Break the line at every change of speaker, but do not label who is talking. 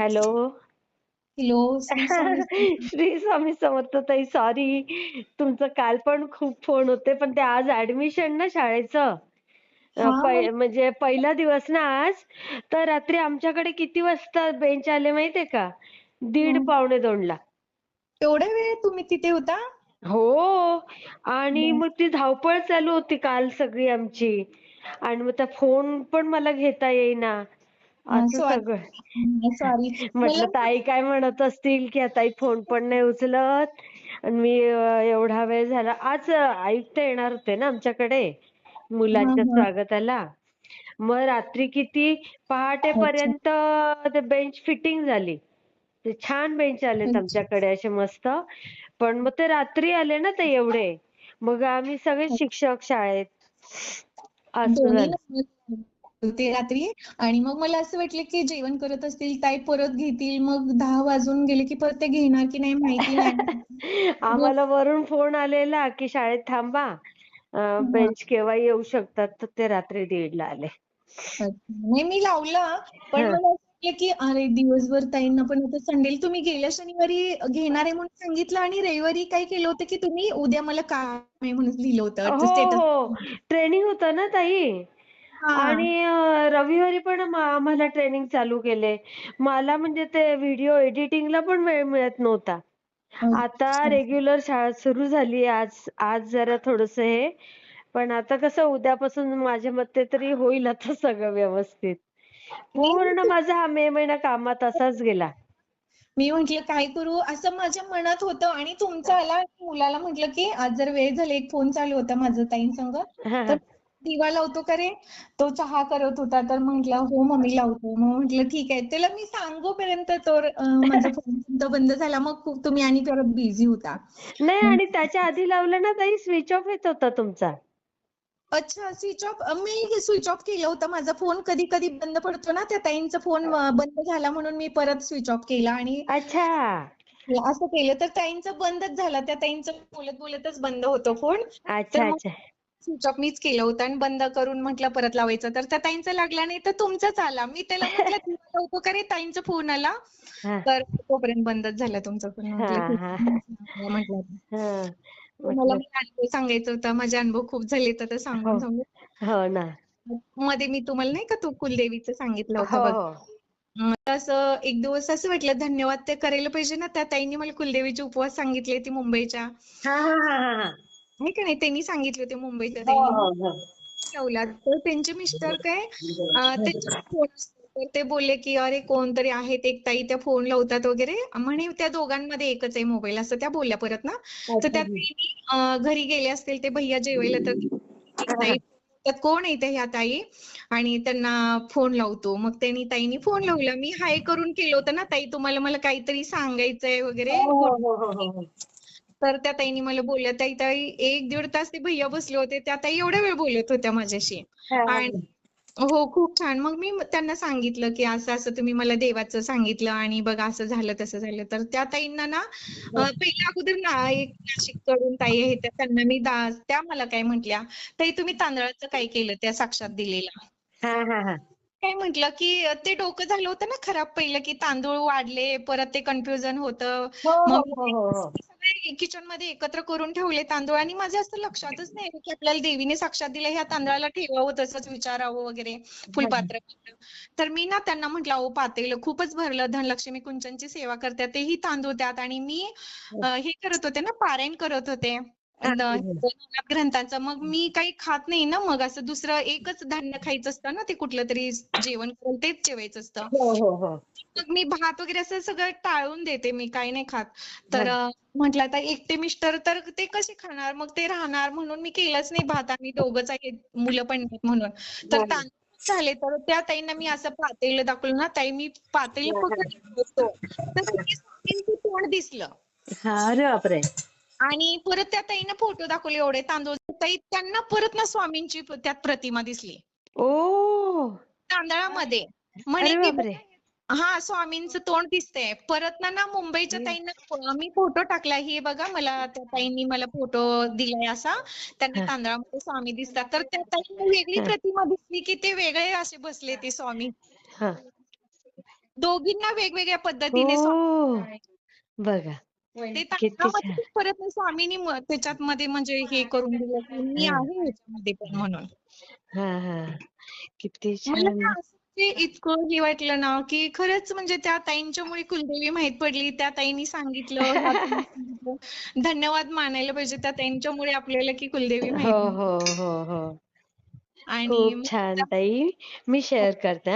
Hello.
Hello Shri Swami समर्थ.
श्री स्वामी समर्थ ताई sorry तुमचं काल पण खूप फोन होते पण ते आज ऍडमिशन ना शाळेचं. अ,
हा
पै-
मला
म्हणजे पहिला दिवस ना आज. तर रात्री आमच्याकडे किती वाजता बेंच आले माहितीये का? दीड. पावणे दोनला.
एवढ्या वेळ तुम्ही तिथे होता?
हो. आणि. मग ती धावपळ चालू होती काल सगळी आमची. आणि मग त्या फोन पण मला घेता येईना. असं सगळं. म्हटलं ताई काय म्हणत असतील की ताई फोन पण नाही उचलत. आणि मी एवढा वेळ झाला. आज आयुक्त येणार होते ना आमच्याकडे मुलांच्या स्वागताला. मग रात्री किती?
अच्छा
पहाटेपर्यंत ते बेंच फिटिंग झाली. ते छान बेंच आलेत आमच्याकडे असे मस्त. पण मग ते रात्री आले ना ते एवढे. मग आम्ही सगळे शिक्षक शाळेत. असं झालं.
होते रात्री. आणि मग मला असं वाटलं की जेवण करत असतील ताई परत घेतील मग दहा वाजून गेले की परत ते घेणार की नाही माहिती नाही.
आम्हाला वरून फोन आलेला की शाळेत थांबा. बेंच केव्हा येऊ शकतात तर ते रात्री दीडला आले.
नाही मी लावला. पण. मला असं वाटलं की अरे दिवसभर ताईंना पण आता संडेला तुम्ही गेल्या शनिवारी घेणार आहे म्हणून सांगितलं आणि रविवारी काय केलं होतं की तुम्ही उद्या मला काम आहे म्हणून लिहिलं होतं.
हो हो. ट्रेनिंग होतं ना ताई?
हा.
आणि अ, रविवारी पण आम्हाला ट्रेनिंग चालू केले. मला म्हणजे ते व्हिडिओ एडिटिंगला पण वेळ मिळत नव्हता. आता
अच्छा.
रेग्युलर शाळा सुरू झाली आज आज जरा थोडस हे. पण आता कसं उद्यापासून माझ्या मते तरी होईल आता सगळं व्यवस्थित.
मी
पूर्ण माझा हा मे महिना कामात असाच गेला.
मी म्हंटल काय करू? असं माझ्या मनात होतं आणि तुमचा आला मुलाला म्हंटल की आज जर वेळ झाली एक फोन चालू होता माझं ताईंसंग.
हा
तर
हा.
दिवा लावतो का रे? तो चहा करत होता तर म्हंटला हो मम्मी लावतो. मग म्हंटल ठीक आहे. त्याला मी सांगूपर्यंत तर अं, माझा फोन बंद झाला. मग खूप तुम्ही आणि परत बिझी होता.
नाही आणि त्याच्या आधी लावलं ना ताई स्विच ऑफ येत होता तुमचा.
अच्छा स्विच ऑफ? मी स्विच ऑफ केलं होतं. माझा फोन कधी कधी बंद पडतो ना त्या ताईंचा फोन बंद झाला म्हणून मी परत स्विच ऑफ केला आणि
अच्छा.
असं केलं. तर ताईंचं बंदच झालं. त्या ताईंचं बोलत बोलतच बंद होतो फोन. तर
अच्छा
मग
अच्छा.
स्विच ऑफ मीच केलं होतं आणि बंद करून म्हटलं परत लावायचं. तर त्या ताईंचा लागला नाही तर तुमचाच आला. मी त्याला म्हटलं लावतो का रे? ताईंचा फोन आला. तर तोपर्यंत बंदच झाला तुमचा फोन म्हटलं मला अनुभव सांगायचा होता. माझे अनुभव खूप झाले तर ते
हो.
सांगून. सांगून
हो ना.
मध्ये मी तुम्हाला नाही का तू कुलदेवीचं सांगितलं होतं
हो
असं एक दिवस असं वाटलं धन्यवाद ते करायला पाहिजे ना. त्या ताईंनी मला कुलदेवीचे उपवास सांगितले ती मुंबईच्या. नाही का? नाही त्यांनी सांगितले होते मुंबईच्या
हो हो हो.
ठेवला तर त्यांचे मिस्टर काय त्यांचे फोन तर ते बोलले की अरे कोणतरी आहेत एक ताई त्या फोन लावतात वगैरे. म्हणे त्या दोघांमध्ये एकच आहे मोबाईल असं त्या बोलल्या परत ना. तर त्या घरी गेले असतील ते भैया जेवायला तर त्यात कोण आहे त्या ह्या ताई? आणि त्यांना फोन लावतो. मग त्यांनी ताईनी फोन लावला. मी हाय करून केलं होतं ना ताई तुम्हाला मला काहीतरी सांगायचंय वगैरे. तर त्या ताईनी मला बोलल्या ताई ताई एक दीड तास ते भैया बसले होते त्या ताई एवढ्या वेळ बोलत होत्या माझ्याशी.
हा, हा,
आणि हो खूप छान. मग मी त्यांना सांगितलं की असं असं तुम्ही मला देवाचं सांगितलं आणि बघा असं झालं तसं झालं. तर त्या ताईंना ना पहिल्या अगोदर ना एक नाशिककडून ताई आहेत त्या- त्यांना मी त्या मला काय म्हटल्या ताई तुम्ही तांदळाचं काय केलं त्या साक्षात दिलेला?
हा हा हा.
काय म्हटलं की ते डोकं झालं होतं ना खराब पहिलं की तांदूळ वाढले परत ते कन्फ्युजन होतं. किचनमध्ये एकत्र करून ठेवले तांदूळ आणि माझ्या असं लक्षातच नाही की आपल्याला देवीने साक्षात दिलं ह्या तांदळाला ठेवावं तसंच विचारावं वगैरे फुलपात्र तर मी ना त्यांना म्हटलं अहो पातेलं खूपच भरलं धनलक्ष्मी कुंचनची सेवा करते तेही तांदूळ त्यात आणि मी हे करत होते ना पारायण करत होते. ग्रंथांचं. मग मी काही खात नाही ना मग असं दुसरं एकच धान्य खायचं असतं ना ते कुठलं तरी जेवण करेल तेच जेवायचं असतं.
हो हो हो.
मग मी भात वगैरे असं सगळं टाळून देते मी काही नाही खात. तर म्हटलं आता एकटे मिस्टर तर ते कसे खाणार? मग ते राहणार म्हणून मी केलंच नाही भात. आम्ही दोघंच आहेत मुलं पण म्हणून. तर झाले तर त्या ताईंना मी असं पातेलं दाखवलं ना ताई मी पातेलं तर तोंड दिसलं.
हा अरे बापरे.
आणि परत त्या ताईनं फोटो दाखवले एवढे तांदूळ. ताई त्यांना परत ना स्वामींची त्यात प्रतिमा दिसली.
ओ.
तांदळामध्ये. म्हणे की हा स्वामींचं तोंड दिसतंय. परत ना ना मुंबईच्या ताईंना मी फोटो टाकला. हे बघा मला त्या ताईंनी मला फोटो दिलाय असा. त्यांना. तांदळामध्ये स्वामी दिसतात. तर त्या ताईंना वेगळी. प्रतिमा दिसली की ते वेगळे असे बसले ते स्वामी. दोघींना वेगवेगळ्या पद्धतीने स्वामी.
बघा.
ते परत स्वामींनी त्याच्यात मध्ये म्हणजे हे करून दिलं की मी
हा.
आहे ह्याच्यामध्ये पण म्हणून.
हा हा. किती छान.
इतकं हे वाटलं ना की खरंच म्हणजे त्या ताईंच्यामुळे कुलदेवी माहीत पडली. त्या ताईंनी सांगितलं धन्यवाद मानायला पाहिजे. त्या ताईंच्यामुळे आपल्याला की कुलदेवी
हो
माहीत
हो हो हो.
आणि
छान ताई. मी शेअर करते.